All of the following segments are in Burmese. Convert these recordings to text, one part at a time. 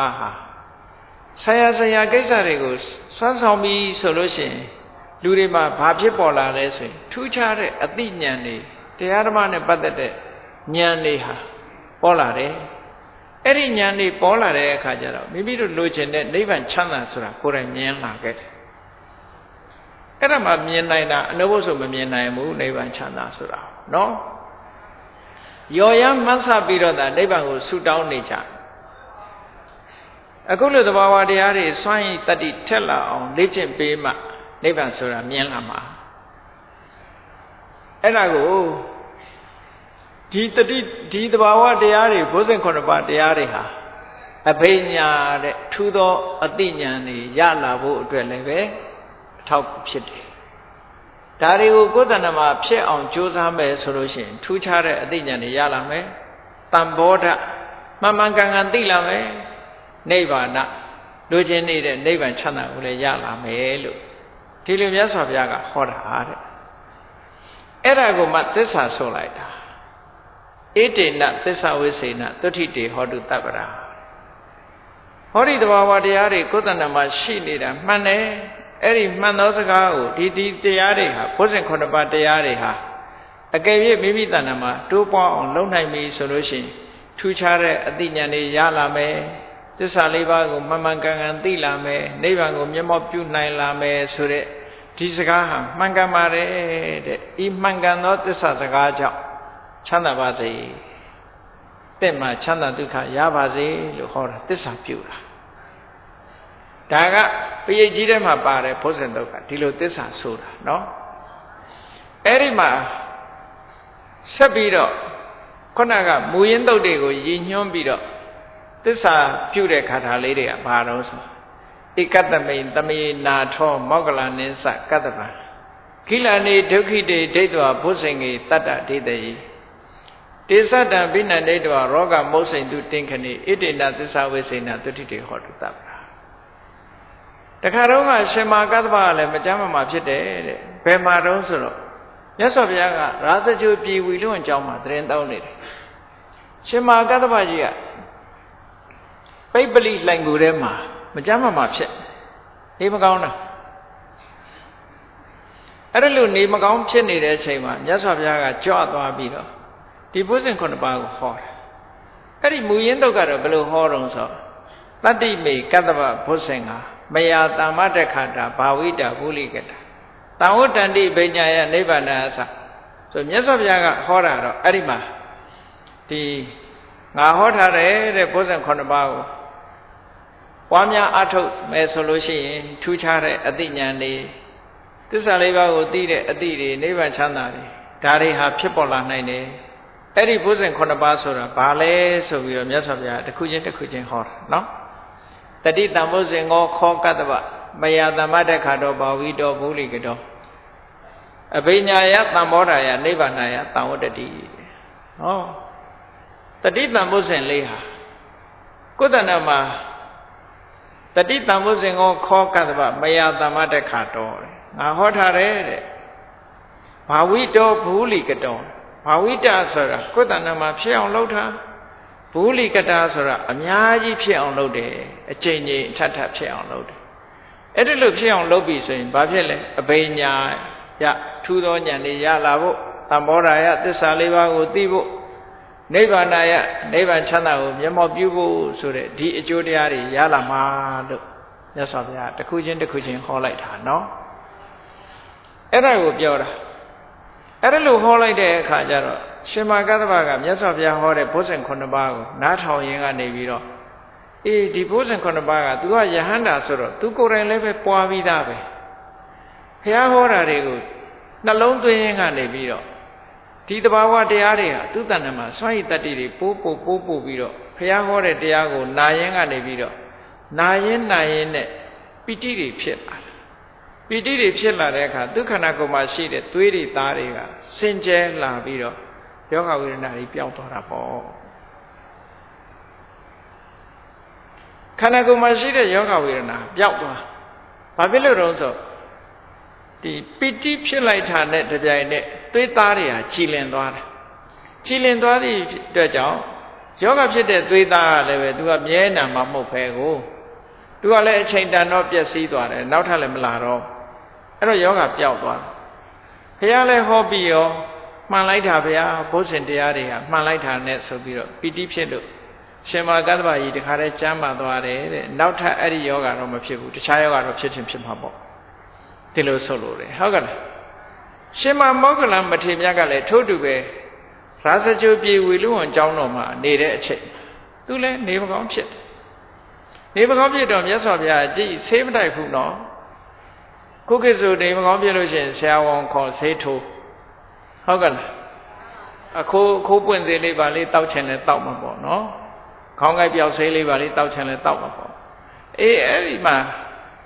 အာဟာဆရာဆရာကိစ္စတွေကိုစွမ်းဆောင်ပြီးဆိုလို့ရှိရင်လူတွေမှာဘာဖြစ်ပေါ်လာလဲဆိုရင်ထူးခြားတဲ့အသိဉာဏ်တွေတရားဓမ္မနဲ့ပတ်သက်တဲ့ဉာဏ်တွေဟာပေါ်လာတယ်အဲ့ဒီဉာဏ်တွေပေါ်လာတဲ့အခါကျတော့မိမိတို့လိုချင်တဲ့နိဗ္ဗာန်ချမ်းသာဆိုတာကိုယ်တိုင်မြင်လာခဲ့တယ်အဲ့ဒါမှမြင်နိုင်တာအနုဘုဆိုမမြင်နိုင်ဘူးနိဗ္ဗာန်ချမ်းသာဆိုတာနော်ရော်ရမ်းမှတ်ဆပြီးတော့ဒါနိဗ္ဗာန်ကိုဆူတောင်းနေကြ အခုလိုသဘာဝတရားတွေစွန့်ရည်တတ္တိထက်လာအောင်လေ့ကျင့်ပေးမှနိဗ္ဗာန်ဆိုတာမြင်လာမှာအဲ့ဒါကိုဒီတတိဒီသဘာဝတရားတွေဘုဇင်ခုနှစ်ပါးတရားတွေဟာအဘိညာတဲ့ထူသောအသိဉာဏ်တွေရလာဖို့အတွက်လည်းပဲအထောက်ဖြစ်တယ်ဒါတွေကိုကိုယ်တဏ္ဍမှာဖြစ်အောင်ကြိုးစားမယ်ဆိုလို့ရှိရင်ထူးခြားတဲ့အသိဉာဏ်တွေရလာမယ်တန်ဘောဓမှန်မှန်ကန်ကန်သိလာမယ် နိဗ္ဗာန်လိုချင်နေတဲ့နိဗ္ဗာန်ချမ်းသာကိုလည်းရလာမယ်လို့ဒီလိုမြတ်စွာဘုရားကဟောတာတဲ့အဲ့ဒါကိုမှသစ္စာဆိုလိုက်တာဣတေနသစ္စာဝိစေနသုတိတေဟောတုတပ္ပရာဟောဒီတဘာဝတရားတွေကိုယ်တဏ္ဍမှာရှိနေတာမှန်တယ်အဲ့ဒီမှန်သောစကားကိုဒီဒီတရားတွေဟာဘုဇင်ခုနှစ်ပါးတရားတွေဟာအကယ်၍မိမိတဏ္ဍမှာတိုးပွားအောင်လုပ်နိုင်ပြီဆိုလို့ရှိရင်ထူးခြားတဲ့အသိဉာဏ်တွေရလာမယ် သစ္စာလေးပါးကိုမှန်မှန်ကန်ကန်သိလာမယ်နိဗ္ဗာန်ကိုမျက်မှောက်ပြုနိုင်လာမယ်ဆိုတဲ့ဒီစကားဟာမှန်ကန်ပါတယ်တဲ့ဤမှန်ကန်သောသစ္စာစကားကြောင့်ချမ်းသာပါစေတဲ့မှာချမ်းသာဒုက္ခရပါစေလို့ဟောတာသစ္စာပြုတာဒါကပရိတ်ကြီးထဲမှာပါတယ်ဘုဇင်တုတ်ကဒီလိုသစ္စာဆိုတာနော်အဲ့ဒီမှာဆက်ပြီးတော့ခုနကမူရင်းတုတ်တွေကိုရည်ညွှန်းပြီးတော့ သစ္စာပြုတဲ့ခါထာလေးတွေကဘာတော့ဆိုဧကတမိန်တမေနာထောမောက္ကလနိစ္စကတ္တပံခိလနေဒုက္ခိတေဒိဋ္ဌဝဘုဇင်ကေတတ္တဒိဋ္ဌယိတေသတ္တံဘိနန္ဒိဋ္ဌဝရောဂမုတ်စိန်တုတင်ခဏိဣတိဏသစ္စာဝိစေနသုတိတေဟောတုတ္တပရာတခါတော့ကရှင်မာကတ္တပကလည်းမကြမ်းမမာဖြစ်တယ်တဲ့ဘယ်မှာတော့ဆိုတော့မြတ်စွာဘုရားကရာဇဂုပြည်ဝီလွန်အကြောင်းမှာတရင်တောင်းနေတယ်ရှင်မာကတ္တပကြီးက ပိပလိလှိုင်ကိုထဲမှာမကြမ်းမမာဖြစ်နေမကောင်းတာအဲ့ဒါလို့နေမကောင်းဖြစ်နေတဲ့အချိန်မှာမြတ်စွာဘုရားကကြွသွားပြီးတော့ဒီဘုဇင်ခုနှစ်ပါးကိုဟောတယ်အဲ့ဒီမူရင်းတော့ကတော့ဘယ်လိုဟောတော့ဆိုတတ္တိမေကတ္တဗဘုဇင်ကမယာတမ္မတခတာဘာဝိတာဘုလိကတာတံဝတ္တန္တိဘိညာယနိဗ္ဗာန်အစဆိုမြတ်စွာဘုရားကဟောတာတော့အဲ့ဒီမှာဒီငါဟောထားတယ်တဲ့ဘုဇင်ခုနှစ်ပါးကို ပွားများအထုတ်မယ်ဆိုလို့ရှိရင်ထူးခြားတဲ့အသိဉာဏ်တွေသစ္စာလေးပါးကိုသိတဲ့အသိတွေနိဗ္ဗာန်ချမ်းသာတွေဒါတွေဟာဖြစ်ပေါ်လာနိုင်တယ်အဲ့ဒီဘုဇင်9ပါးဆိုတာဘာလဲဆိုပြီးတော့မြတ်စွာဘုရားတစ်ခုချင်းတစ်ခုချင်းဟောတာနော်တတိတံဘုဇင်ကိုခောကတ္တဗမယသမ္မတခါတော်ဘာဝိတော်ဘုလိကတော်အဘိညာယသံဘောဓာယနိဗ္ဗာန်ယသံဝတ္တတိဟောတတိတံဘုဇင်လေးဟာကုသဏမှာ တတိတံဘုဇင်ကိုခောကတ္တဗမယသမ္မတခါတော်တဲ့ငါဟောထားတယ်တဲ့ဘာဝိတော်ဘုလိကတော်ဘာဝိတဆိုတာကိုယ်တဏ္ဍမှာဖြစ်အောင်လုပ်တာဘူလိကတာဆိုတာအများကြီးဖြစ်အောင်လုပ်တယ်အချိန်ချင်းအထပ်ထပ်ဖြစ်အောင်လုပ်တယ်အဲ့ဒီလိုဖြစ်အောင်လုပ်ပြီဆိုရင်ဘာဖြစ်လဲအဘိညာယထူသောဉာဏ်တွေရလာဖို့သံဘောဓာယသစ္စာလေးပါးကိုသိဖို့ နိဗ္ဗာန်ယနိဗ္ဗာန်ချမ်းသာကိုမျက်မှောက်ပြုဖို့ဆိုတဲ့ဒီအကျိုးတရားတွေရလာမှာလို့မြတ်စွာဘုရားတစ်ခုချင်းတစ်ခုချင်းဟောလိုက်တာနော်အဲ့ဒါကိုပြောတာအဲ့ဒါလို့ဟောလိုက်တဲ့အခါကျတော့ရှင်မာကတ္တဗကမြတ်စွာဘုရားဟောတဲ့ဘုဇင်9ပါးကိုနားထောင်ရင်ကနေပြီးတော့အေးဒီဘုဇင်9ပါးက तू ကယဟန္တာဆိုတော့ तू ကိုယ်တိုင်လည်းပဲပွားပြီးသားပဲဘုရားဟောတာတွေကိုနှလုံးသွင်းရင်ကနေပြီးတော့ ဒီတဘာဝတရားတွေဟာသူ့တဏ္ဍမှာစွန့်ရည်တတ္တိတွေပိုးပို့ပိုးပို့ပြီးတော့ဘုရားဟောတဲ့တရားကိုနာရင်ကနေပြီးတော့နာရင်နာရင်နဲ့ပိဋိတွေဖြစ်လာတယ်ပီတိတွေဖြစ်လာတဲ့အခါဒုက္ခနာကိုယ်မှာရှိတဲ့သွေးတွေသားတွေကစင်ကြဲလာပြီးတော့ယောဂဝေဒနာတွေပျောက်သွားတာပေါ့ခန္ဓာကိုယ်မှာရှိတဲ့ယောဂဝေဒနာပျောက်သွားဘာဖြစ်လို့တော့ဆို ဒီပီတိဖြစ်လိုက်တာနဲ့တပြိုင်နက်သွေးသားတွေဟာကြည်လင်သွားတယ်ကြည်လင်သွားသည့်အတွက်ကြောင့်ယောဂဖြစ်တဲ့သွေးသားကလည်းပဲသူကမြဲနာမှာမဟုတ်ပဲကိုသူကလည်းအချိန်တန်တော့ပျက်စီးသွားတယ်နောက်ထပ်လည်းမလာတော့အဲ့တော့ယောဂပျောက်သွားဘုရားလည်းဟောပြီးရောမှန်လိုက်တာဗျာဘုဇင်တရားတွေကမှန်လိုက်တာနဲ့ဆိုပြီးတော့ပီတိဖြစ်လို့ရှင်မာကတ္တဗာကြီးတခါတည်းကျမ်းမာသွားတယ်တဲ့နောက်ထပ်အဲ့ဒီယောဂတော့မဖြစ်ဘူးတခြားယောဂတော့ဖြစ်ချင်းဖြစ်မှာပေါ့ ဒီလိုဆိုလို့တယ်ဟုတ်ကဲ့ရှင်မာမောဂလမထေမြတ်ကလည်းထို့တူပဲရာဇကြိုပြေဝီလူဝန်ကျောင်းတော်မှာနေတဲ့အချိန်သူလည်းနေမကောင်းဖြစ်တယ်နေမကောင်းဖြစ်တော့မြတ်စွာဘုရားကြည်ဆေးမတိုက်ဘူးနော်ခုခေတ်ဆိုနေမကောင်းဖြစ်လို့ရှိရင်ဆရာဝန်ခေါ်ဆေးထိုးဟုတ်ကဲ့လားအခိုးအခိုးပွင့်သေးလေးပါလေးတောက်ချင်လဲတောက်မှာပေါ့နော်ခေါင်းကိုက်ပြောက်ဆေးလေးပါလေးတောက်ချင်လဲတောက်မှာပေါ့အေးအဲ့ဒီမှာ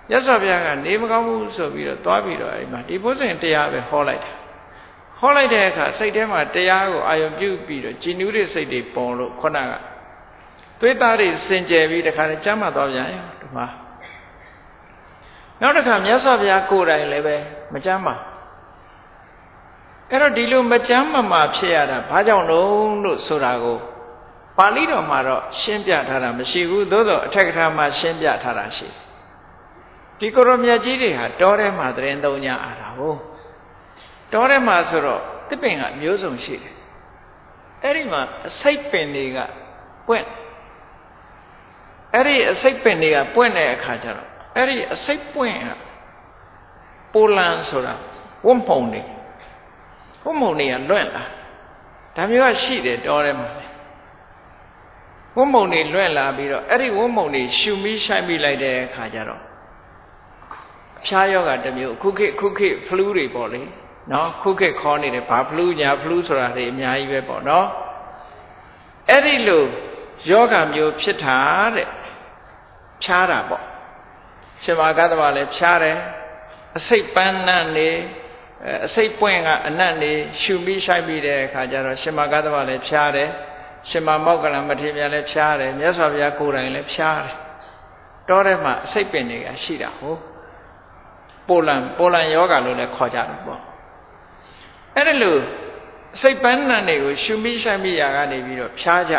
မြတ်စွာဘုရားကနေမကောင်းဘူးဆိုပြီးတော့သွားပြီးတော့အဲ့ဒီမှာဒီဘုဇင်တရားပဲဟောလိုက်တာဟောလိုက်တဲ့အခါစိတ်ထဲမှာတရားကိုအာရုံပြုပြီးတော့ကြည်နူးတဲ့စိတ်တွေပေါ်လို့ခုနကသွေးသားတွေစင်ကြယ်ပြီးတခါတည်းကျမ်းမာသွားပြန်ရောဒီမှာနောက်တစ်ခါမြတ်စွာဘုရားကိုယ်တိုင်လည်းပဲမကျမ်းမာအဲ့တော့ဒီလိုမကျမ်းမာမှာဖြစ်ရတာဘာကြောင့်လို့လို့ဆိုတာကိုပါဠိတော်မှာတော့ရှင်းပြထားတာမရှိဘူးသို့သောအထက်ကထာမှာရှင်းပြထားတာရှိ ဒီကိုရောမြတ်ကြီးတွေဟာတောထဲမှာတရင်သုံးညအားတာဟုတ်တောထဲမှာဆိုတော့တစ်ပင်ကမျိုးစုံရှိတယ်အဲ့ဒီမှာအစိတ်ပင်တွေကပွင့်အဲ့ဒီအစိတ်ပင်တွေကပွင့်တဲ့အခါကျတော့အဲ့ဒီအစိတ်ပွင့်ကပိုလန်ဆိုတာဝုံမှုံတွေဝုံမှုံတွေကလွင့်လာဒါမျိုးကရှိတယ်တောထဲမှာဝုံမှုံတွေလွင့်လာပြီးတော့အဲ့ဒီဝုံမှုံတွေရှူမိရှိုက်မိလိုက်တဲ့အခါကျတော့ ဖျားယောဂတစ်မျိုးခုခေတ်ခုခေတ်ဖလူးတွေပေါ့လေနော်ခုခေတ်ခေါ်နေတယ်ဘာဖလူးညာဖလူးဆိုတာတွေအများကြီးပဲပေါ့နော်အဲ့ဒီလိုယောဂမျိုးဖြစ်တာတဲ့ဖြားတာပေါ့ရှင်မာကတ္တဗလည်းဖြားတယ်အစိတ်ပန်းနတ်နေအစိတ်ပွင့်ကအနတ်နေရှူပြီးရှိုက်ပြီးတဲ့အခါကျတော့ရှင်မာကတ္တဗလည်းဖြားတယ်ရှင်မာမောက္ကလမထေရလည်းဖြားတယ်မြတ်စွာဘုရားကိုယ်တိုင်လည်းဖြားတယ်တောထဲမှာအစိတ်ပင်တွေကရှိတာဟုတ် ပိုလန်ပိုလန်ယောဂလို့လည်းခေါ်ကြတယ်ပေါ့အဲ့ဒါလို့စိတ်ပန်းနံတွေကိုရှုမိဆိုင်မိရာကနေပြီးတော့ဖြားကြ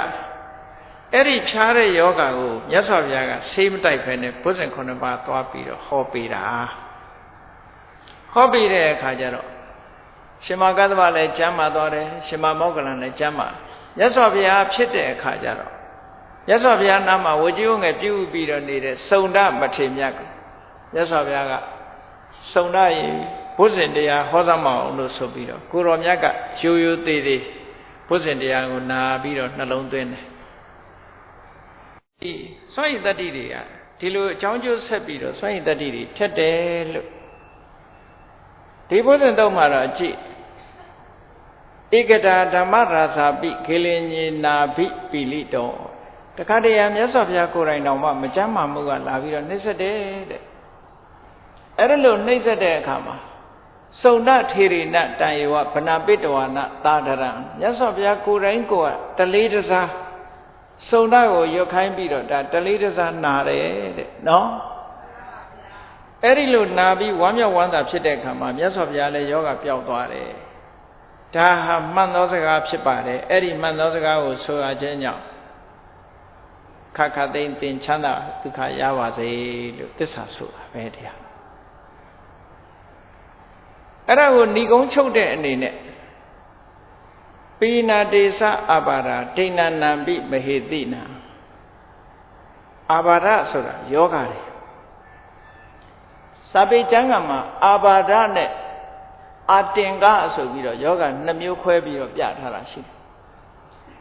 အဲ့ဒီဖြားတဲ့ယောဂါကိုမြတ်စွာဘုရားကဆေးမတိုက်ဖဲနဲ့ဘုဇင်ခုနှစ်ပါးသွားပြီးတော့ဟောပေးတာဟောပေးတဲ့အခါကျတော့ရှင်မကသဗ္ဗလည်းကျမ်းမာသွားတယ်ရှင်မမောကလန်လည်းကျမ်းမာမြတ်စွာဘုရားဖြစ်တဲ့အခါကျတော့မြတ်စွာဘုရားနာမှာဝကြီးဝငယ်ပြုပြီးတော့နေတဲ့စုံဒမထေမြတ်ကမြတ်စွာဘုရားက စုံဒရင်ဘုဇင်တရားဟောသမောင်းလို့ဆိုပြီးတော့ကိုရောမြတ်ကရိုးရိုးသေးသေးဘုဇင်တရားကိုနာပြီးတော့နှလုံးသွင်းတယ်ဒီစွန့်ရည်တတ္တိတွေကဒီလိုအကြောင်းကျိုးဆက်ပြီးတော့စွန့်ရည်တတ္တိတွေထက်တယ်လို့ဒီဘုဇင်တော့မှာတော့အကြည့်ဧကတာဓမ္မရာသာပိခေလင်ညေနာဘိပိလိတောတခါတည်းရမြတ်စွာဘုရားကိုယ်တိုင်တော်မှမကြမ်းမာမှုကလာပြီးတော့နှိမ့်ဆက်တယ်တဲ့ အဲ့ဒါလို့နှိမ့်ဆက်တဲ့အခါမှာစုံဒထေရိနတန်ယောဗနာပိတဝါနသာဒရံမြတ်စွာဘုရားကိုယ်တိုင်ကိုယ်ကတလေးတစားစုံဒကိုရွတ်ခိုင်းပြီးတော့ဒါတလေးတစားနာတယ်တဲ့နော်အဲ့ဒီလိုနာပြီးဝမ်းမြောက်ဝမ်းသာဖြစ်တဲ့အခါမှာမြတ်စွာဘုရားလည်းယောဂပျောက်သွားတယ်ဒါဟာမှန်သောစကားဖြစ်ပါတယ်အဲ့ဒီမှန်သောစကားကိုဆိုရခြင်းကြောင့်ခခသိမ့်တင်ချမ်းသာဒုက္ခရပါစေလို့သစ္စာဆိုတာပဲတရား အဲ့ဒါကိုဏီကုံချုပ်တဲ့အနေနဲ့ပိနာတေသအဘာရာဒိဏနံပိမဟေတိနာအာဘာရဆိုတာယောဂတွေစာပေကျမ်းကမှာအာဘာဒနဲ့အာတင်ကဆိုပြီးတော့ယောဂနှမျိုးခွဲပြီးတော့ပြထားတာရှိတယ်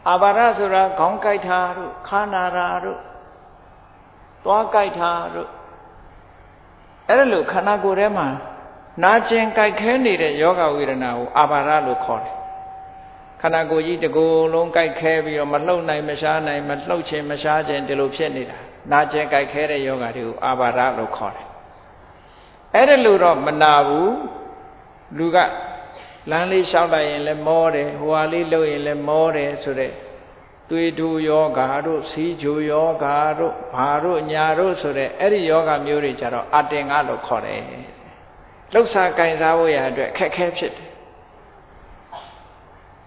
အာဘာရဆိုတာခေါင်းကိုက်တာတို့ခါနာရာတို့သွားကိုက်တာတို့အဲ့ဒါလို့ခန္ဓာကိုယ်ထဲမှာ နာကျင်ကြိုက်ခဲနေတဲ့ယောဂဝေဒနာကိုအာဘာရလို့ခေါ်တယ်ခန္ဓာကိုယ်ကြီးတစ်ကိုယ်လုံးကြိုက်ခဲပြီးတော့မလှုပ်နိုင်မရှားနိုင်မလှုပ်ခြင်းမရှားခြင်းဒီလိုဖြစ်နေတာနာကျင်ကြိုက်ခဲတဲ့ယောဂတွေကိုအာဘာရလို့ခေါ်တယ်အဲ့ဒါလို့တော့မနာဘူးလူကလမ်းလေးလျှောက်လိုက်ရင်လည်းမောတယ်ဟိုဟာလေးလှုပ်ရင်လည်းမောတယ်ဆိုတဲ့သွေးထူယောဂါတို့စီးဂျူယောဂါတို့ဘာတို့ညာတို့ဆိုတဲ့အဲ့ဒီယောဂမျိုးတွေကြတော့အတင်ကလို့ခေါ်တယ် လှုပ်ရှားကင်စားဖို့ရအတွက်ခက်ခဲဖြစ်တယ်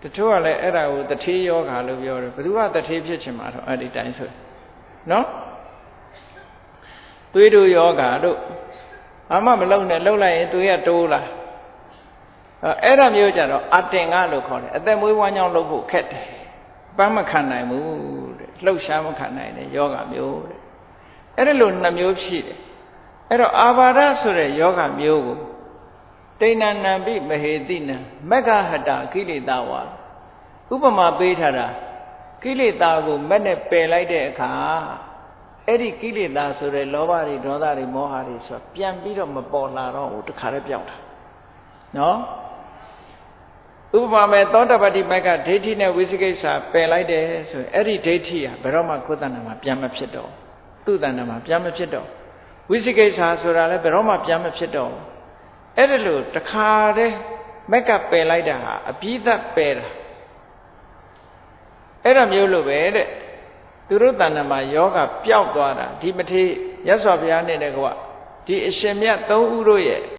တချို့ကလည်းအဲ့ဒါကိုတထေးယောဂါလို့ပြောတယ်ဘယ်သူကတထေးဖြစ်ချင်မှာတော့အဲ့ဒီတိုင်းဆိုနော်သွေးတို့ယောဂါတို့အမှမလုံနဲ့လုံလိုက်ရင်သွေးကတိုးလာအဲ့ဒါမျိုးကြတော့အတင်ကလို့ခေါ်တယ်အသက်မွေးဝမ်းကြောင်းလုပ်ဖို့ခက်တယ်ပန်းမခံနိုင်ဘူးတဲ့လှုပ်ရှားမခံနိုင်တဲ့ယောဂမျိုးတဲ့အဲ့ဒါလို့နှမျိုးဖြစ်တယ်အဲ့တော့အာဘာဒဆိုတဲ့ယောဂမျိုးကို တိဏ္ဏနံပိမဟေတိနံမက္ခဟတကိလေသာဝါဥပမာပေးထားတာကိလေသာကိုမက်နဲ့ပယ်လိုက်တဲ့အခါအဲ့ဒီကိလေသာဆိုတဲ့လောဘတွေဒေါသတွေမောဟတွေဆိုပြန်ပြီးတော့မပေါ်လာတော့ဘူးတခါတည်းပြောင်းတာနော်ဥပမာမဲ့သောတပတ္တိမက်ကဒိဋ္ဌိနဲ့ဝိသိကိစ္စပယ်လိုက်တယ်ဆိုရင်အဲ့ဒီဒိဋ္ဌိဟာဘယ်တော့မှကိုယ်တဏ္ဍာမှာပြန်မဖြစ်တော့သူ့တဏ္ဍာမှာပြန်မဖြစ်တော့ဝိသိကိစ္စဆိုတာလည်းဘယ်တော့မှပြန်မဖြစ်တော့ အဲ့ဒါလို့တခါတည်းမက်ကပယ်လိုက်တာဟာအပြည့်သက်ပယ်တာအဲ့ဒါမျိုးလိုပဲတဲ့သူတို့တဏ္ဍာမှာယောဂပျောက်သွားတာဒီမထေရရသော်ဘုရားနဲ့တကွဒီအရှင်မြတ်သုံးဦးတို့ရဲ့